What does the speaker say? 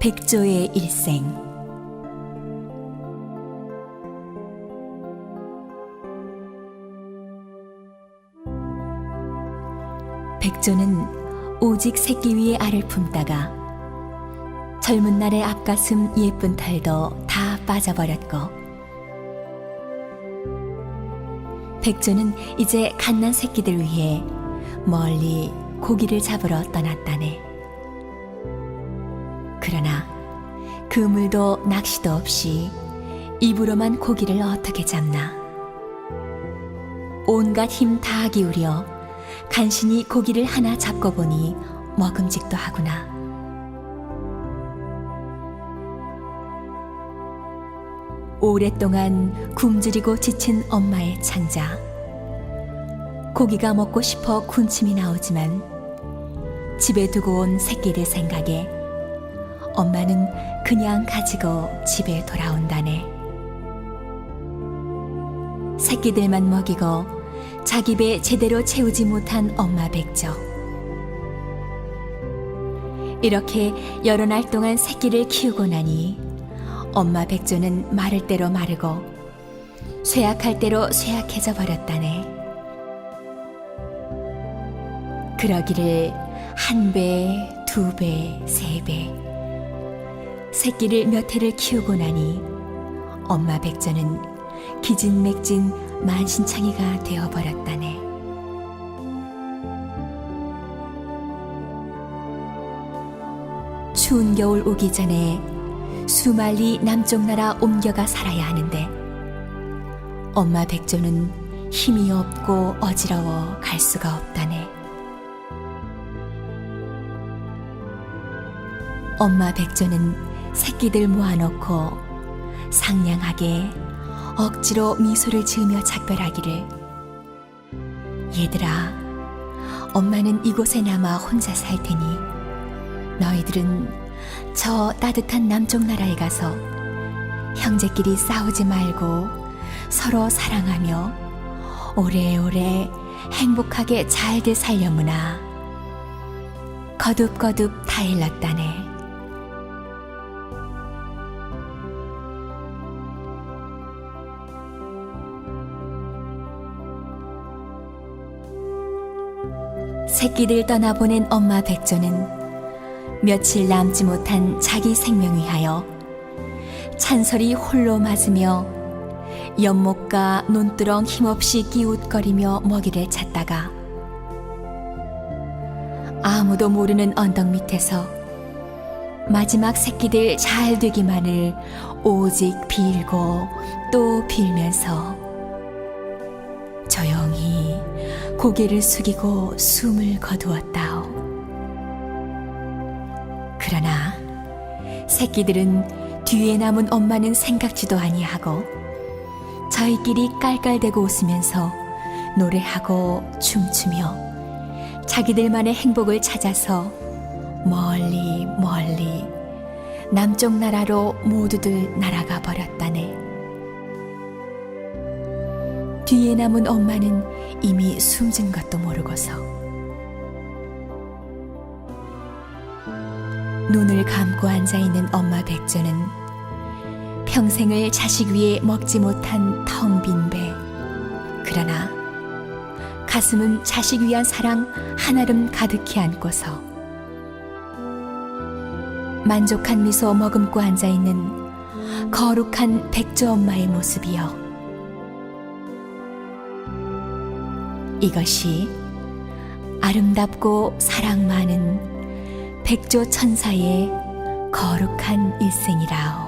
백조의 일생 백조는 오직 새끼 위에 알을 품다가 젊은 날의 앞가슴 예쁜 털도 다 빠져버렸고 백조는 이제 갓난 새끼들 위해 멀리 고기를 잡으러 떠났다네. 그러나 그물도 낚시도 없이 입으로만 고기를 어떻게 잡나. 온갖 힘 다 기울여 간신히 고기를 하나 잡고 보니 먹음직도 하구나. 오랫동안 굶주리고 지친 엄마의 창자. 고기가 먹고 싶어 군침이 나오지만 집에 두고 온 새끼들 생각에 엄마는 그냥 가지고 집에 돌아온다네. 새끼들만 먹이고 자기 배 제대로 채우지 못한 엄마 백조. 이렇게 여러 날 동안 새끼를 키우고 나니 엄마 백조는 마를 대로 마르고 쇠약할 대로 쇠약해져 버렸다네. 그러기를 한 배, 두 배, 세 배. 새끼를 몇 해를 키우고 나니 엄마 백조는 기진맥진 만신창이가 되어버렸다네. 추운 겨울 오기 전에 수말리 남쪽 나라 옮겨가 살아야 하는데 엄마 백조는 힘이 없고 어지러워 갈 수가 없다네. 엄마 백조는 새끼들 모아놓고 상냥하게 억지로 미소를 지으며 작별하기를 얘들아 엄마는 이곳에 남아 혼자 살 테니 너희들은 저 따뜻한 남쪽 나라에 가서 형제끼리 싸우지 말고 서로 사랑하며 오래오래 행복하게 잘들 살려무나 거듭거듭 다 일렀다네. 새끼들 떠나보낸 엄마 백조는 며칠 남지 못한 자기 생명 위하여 찬설이 홀로 맞으며 연못과 논두렁 힘없이 끼웃거리며 먹이를 찾다가 아무도 모르는 언덕 밑에서 마지막 새끼들 잘 되기만을 오직 빌고 또 빌면서 고개를 숙이고 숨을 거두었다오. 그러나 새끼들은 뒤에 남은 엄마는 생각지도 아니하고 저희끼리 깔깔대고 웃으면서 노래하고 춤추며 자기들만의 행복을 찾아서 멀리 멀리 남쪽 나라로 모두들 날아가 버렸다네. 뒤에 남은 엄마는 이미 숨진 것도 모르고서 눈을 감고 앉아 있는 엄마 백조는 평생을 자식 위에 먹지 못한 텅 빈 배. 그러나 가슴은 자식 위한 사랑 한아름 가득히 안고서 만족한 미소 머금고 앉아 있는 거룩한 백조 엄마의 모습이요. 이것이 아름답고 사랑 많은 백조 천사의 거룩한 일생이라오.